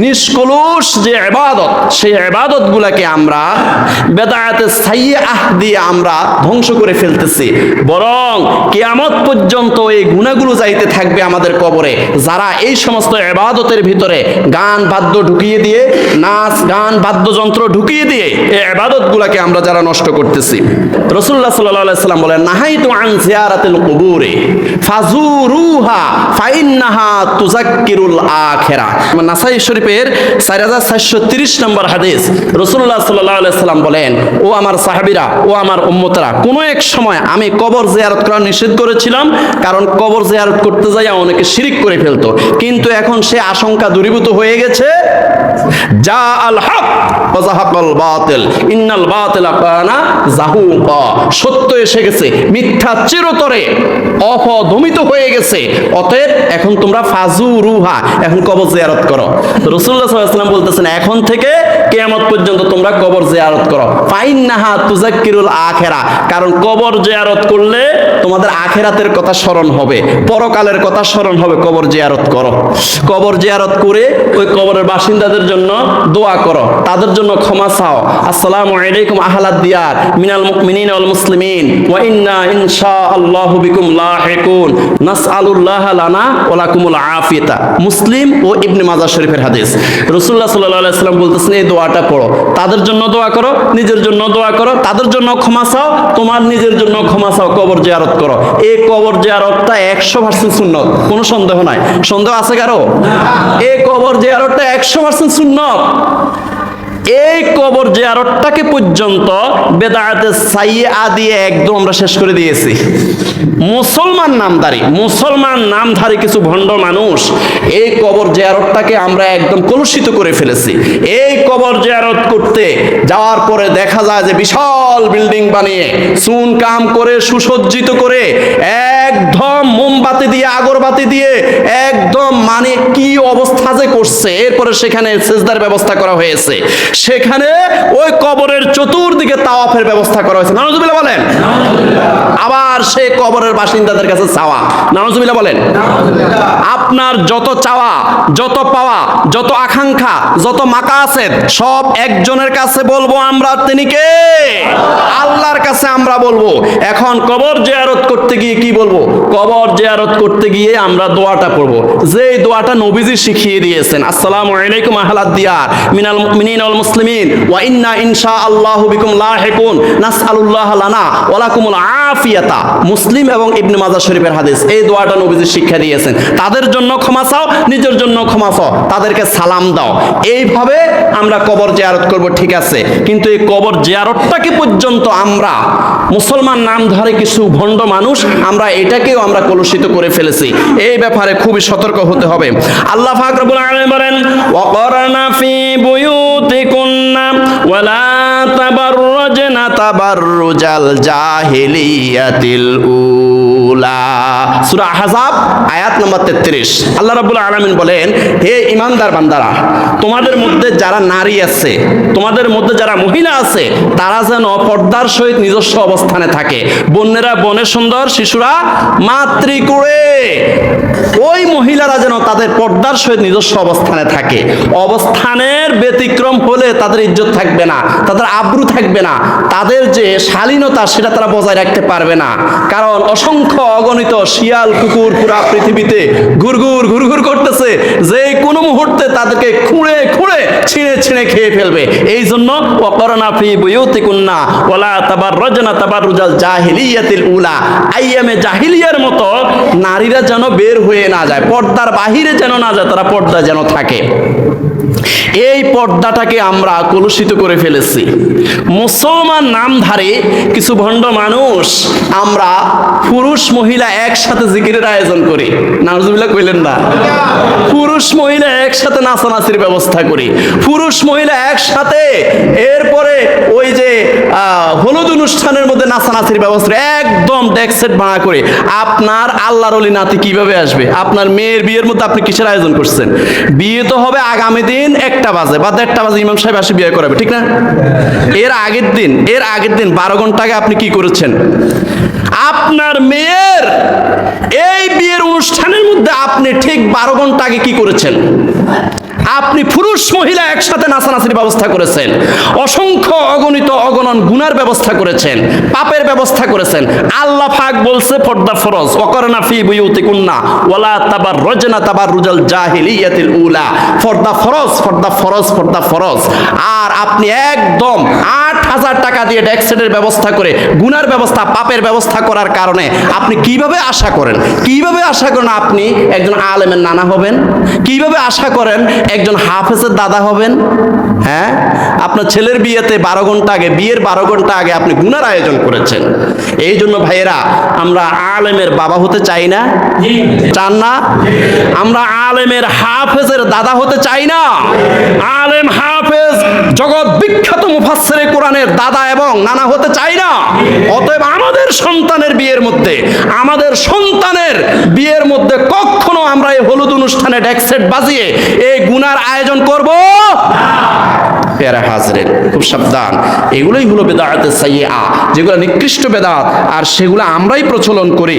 নিষ্কলুষ যে এবাদত সেই এবাদত গুলাকে আমরা বেদায়াতে সাইয়ে আহ দিয়ে আমরা ধ্বংস করে ফেলতেছি। বরং কিয়ামত পর্যন্ত এই গুণাগুলো যাইতে থাকবে আমাদের কবরে, যারা এই সমস্ত এবাদতের ভিতরে গান, বাদ্য ঢুকিয়ে দিয়ে, নাচ, গান, বাদ্যযন্ত্র ঢুকিয়ে দিয়ে এই এবাদত গুলাকে আমরা যারা নষ্ট করতেছি। রসুল্লাহ সাল্লাহ সাল্লাম বলেন নাহাই তো আন জিয়ারাতিল কুবুরে, ফাজুরুহা, ফাইন্নাহা তুজাক্কিরুল আখেরা। নাসাই শরীফের চার হাজার চারশো তিরিশ নম্বর হাদিস। রসুল্লাহ সাল্লাহ সাল্লাম বলেন, ও আমার সাহাবিরা, ও আমার উম্মতরা, কোনো এক সময় আমি কবর জিয়ারত করা নিষেধ করেছিলাম, কারণ কবর জিয়ারত করতে যাইয়া অনেকে শিরিক করে ফেলতো। কিন্তু এখন সে আশঙ্কা দূরীভূত হয়ে গেছে, যা আল হক বাতিল, ইন্নাল বাতিল কানা জাহুকা। সত্য এসে গেছে, মিথ্যা চিরতরে অপদমিত হয়ে গেছে। অতএব এখন তোমরা ফাজু রুহা, এখন কবর জিয়ারত করো। রসুল্লাহ ওয়াসাল্লাম বলতেছেন, এখন থেকে কেয়ামত পর্যন্ত তোমরা কবর জিয়ারত করো। ফাইন নাহা তুজাক্কিরুল আখেরা। কারণ কবর জিয়ারত করলে তোমাদের আখেরাতের কথা স্মরণ হবে, পরকালের কথা স্মরণ হবে, কবর জিয়ারত করো। কবর জিয়ারত করে ওই কবরের বাসিন্দাদের জন্য দোয়া করো, তাদের জন্য ক্ষমা চাও। আসসালামু আলাইকুম আহলাদ দিয়ার, মিনাল মুমিনিন ওয়াল মুসলিমিন, ওয়া ইন্না ইনশাআল্লাহু বিকুম লাহিকুন। নাসআলুল্লাহ লানা ওয়া লাকুমুল আফিয়াতা মুসলিম ও ইবনে মাজাহ শরীফের হাদিস। রাসূলুল্লাহ সাল্লাল্লাহু আলাইহি সাল্লাম বলতেছেন, এই দোয়াটা পড়ো। তাদের জন্য দোয়া করো, নিজের জন্য দোয়া করো। তাদের জন্য ক্ষমা চাও, তোমার নিজের জন্য ক্ষমা চাও, কবর জিয়ারত করো। এই কবর জিয়ারতটা একশো পার্সেন্ট শূন্য কোনো সন্দেহ নাই। সন্দেহ আছে কারও? এই কবর জিয়ারতটা একশো পার্সেন্ট সুন্নত। এই কবর জিয়ারতটাকে পর্যন্ত বেদায়াতে সাইয়ে দিয়ে একদম আমরা শেষ করে দিয়েছি। মুসলমান নামধারী মুসলমান নামধারী কিছু ভণ্ড মানুষ এই কবর জিয়ারতটাকে আমরা একদম কলুষিত করে ফেলেছি। এই কবর জিয়ারত করতে যাওয়ার পরে দেখা যায় যে বিশাল বিল্ডিং বানিয়ে চুন কাম করে, সুসজ্জিত করে একদম মোমবাতি দিয়ে, আগরবাতি দিয়ে একদম মানে কি অবস্থা যে করছে, এরপরে সেখানে সেজদার ব্যবস্থা করা হয়েছে। সেখানে ওই কবরের চতুর্দিকে তাওয়াফের ব্যবস্থা করা হয়েছে। নানজুবিল্লাহ বলেন। আবার সে কবরের বাসিন্দাদের কাছে চাওয়া। নানজুবিল্লাহ বলেন। আপনার যত চাওয়া যত পাওয়া যত আকাঙ্ক্ষা যত মাকা আছে সব একজনের কাছে বলব আমরা তিনি কে? আল্লাহর কাছে আমরা বলব। এখন কবর জিয়ারত করতে গিয়ে কি বলব? কবর জিয়ারত করতে গিয়ে আমরা দোয়াটা পড়ব। যে দোয়াটা নবীজি শিখিয়ে দিয়েছেন আসসালামু আলাইকুম আহলাদ দিয়ার মিনাল মুমিনিন ওয়াল মুসলিমিন ওয়া ইন্না ইনশাআল্লাহু বিকুম লাহিকুন, নাসআলুল্লাহ লানা ওয়া লাকুমুল আফিয়াতা। মুসলিম এবং ইবনে মাজাহ শরীফের হাদিস, এই দোয়াটা নবীজি শিক্ষা দিয়েছেন। তাদের জন্য ক্ষমা চাও, নিজের জন্য ক্ষমা চাও, তাদেরকে সালাম দাও। এইভাবে আমরা কবর জিয়ারত করব, ঠিক আছে। কিন্তু এই কবর জিয়ারতটাকে পর্যন্ত আমরা মুসলমান নাম ধরে কিছু ভণ্ড মানুষ, আমরা এটাকেও আমরা কলুষিত করে ফেলেছি। এই ব্যাপারে খুবই সতর্ক হতে হবে। আল্লাহ পাক রব্বুল আলামিন বলেন ওয়াকরনা ফি বুয়ুতিকুন্না ওয়ালা তাবাররাজনা আয়াত নম্বর 33 আল্লাহ রাব্বুল আলামিন বলেন হে ইমানদার বান্দারা তোমাদের মধ্যে যারা নারী আছে, তোমাদের মধ্যে যারা মহিলা আছে, তারা যেন পর্দার সহিত নিজস্ব অবস্থানে থাকে। বন্যেরা, বনে সুন্দর, শিশুরা মাতৃকুড়ে ওই মহিলারা যেন তাদের পর্দার সহিত নিজস্ব অবস্থানে থাকে। অবস্থানের ব্যতিক্রম হলে তাদের ইজ্জত থাকবে না, তাদের আব্রু থাকবে না, তাদের যে শালীনতা সেটা তারা বজায় রাখতে পারবে না। কারণ অসংখ্য অগণিত শিয়াল, কুকুর পুরা পৃথিবীতে ঘুরঘুর ঘুরঘুর করতেছে। যে কোনো মুহূর্তে তাদেরকে খুঁড়ে খুঁড়ে খুঁড়ে, ছিঁড়ে ছিঁড়ে খেয়ে ফেলবে। এই জন্য অকরণা ফি বুয়ুতিকুন্না, ওয়ালা তাবাররাজনা তাবাররুজাল জাহিলিয়াতিল উলা। আইয়ামে জাহিলিয়ার মতো নারীরা যেন বের হয়ে না যায়, পর্দার বাহিরে যেন না যায়, তারা পর্দা যেন থাকে। এই পর্দাটাকে আমরা কলুষিত করে ফেলেছি। মুসলমান নামধারী কিছু ভণ্ড মানুষ, আমরা পুরুষ, মহিলা একসাথে জিকিরের আয়োজন করি। নারজুবিল্লাহ কইলেন না। পুরুষ, মহিলা একসাথে নাচানাচির ব্যবস্থা করি। পুরুষ মহিলা একসাথে। এরপরে ওই যে হলুদ অনুষ্ঠানের মধ্যে নাচানাচির ব্যবস্থা একদম ডেক সেট ভাড়া করে। আপনার আল্লাহর অলি নাতি কীভাবে আসবে? আপনার মেয়ের বিয়ের মধ্যে আপনি কিসের আয়োজন করছেন? বিয়ে তো হবে আগামী দিন একটা বাজে, বা দেড়টা বাজে ইমাম সাহেব আসে বিয়ে করাবে, ঠিক না? এর আগের দিন, এর আগের দিন বারো ঘণ্টা আগে আপনি কি করেছেন? আপনার মেয়ের এই বিয়ের অনুষ্ঠানের মধ্যে আপনি ঠিক বারো ঘণ্টা আগে কি করেছেন? আপনি পুরুষ, মহিলা একসাথে নাচানাচির ব্যবস্থা করেছেন। অসংখ্য অগণিত অগণন গুনার ব্যবস্থা করেছেন, পাপের ব্যবস্থা করেছেন। আল্লাহ ফাক বলছে পর্দা ফরজ অকরনা ফি বুয়ুতিকুন্না, ওয়ালা তাবার রজনা তাবার রুজাল জাহিলিয়াতিল উলা। পর্দা ফরজ পর্দা ফরজ পর্দা ফরজ। আর আপনি একদম আট হাজার টাকা দিয়ে ডেক্সেটের ব্যবস্থা করে, গুনার ব্যবস্থা, পাপের ব্যবস্থা করার কারণে আপনি কীভাবে আশা করেন? কীভাবে আশা করেন আপনি একজন আলেমের নানা হবেন? কীভাবে আশা করেন একজন হাফেজের দাদা হবেন? হ্যাঁ? আপনার ছেলের বিয়েতে বারো ঘণ্টা আগে, বিয়ের বারো ঘণ্টা আগে আপনি গুনার আয়োজন করেছেন। এই জন্য ভাইয়েরা, আমরা আলেমের বাবা হতে চাই না। চান না? আমরা আলেমের হাফেজের দাদা হতে চাই না। আলেম হাফেজ, জগৎ বিখ্যাত মুফাসসিরে কোরআনের দাদা এবং নানা হতে চাই না। অতএব আমাদের সন্তানের বিয়ের মধ্যে, আমাদের সন্তানের বিয়ের মধ্যে কখনো আমরা এই হলুদ অনুষ্ঠানে ডেকসেট বাজিয়ে এই গুনার আয়োজন করব? পেয়ারা খুব সাবধান। এগুলোই হলো বেদায়াতে সাইয়া যেগুলো নিকৃষ্ট বেদাত, আর সেগুলো আমরাই প্রচলন করি।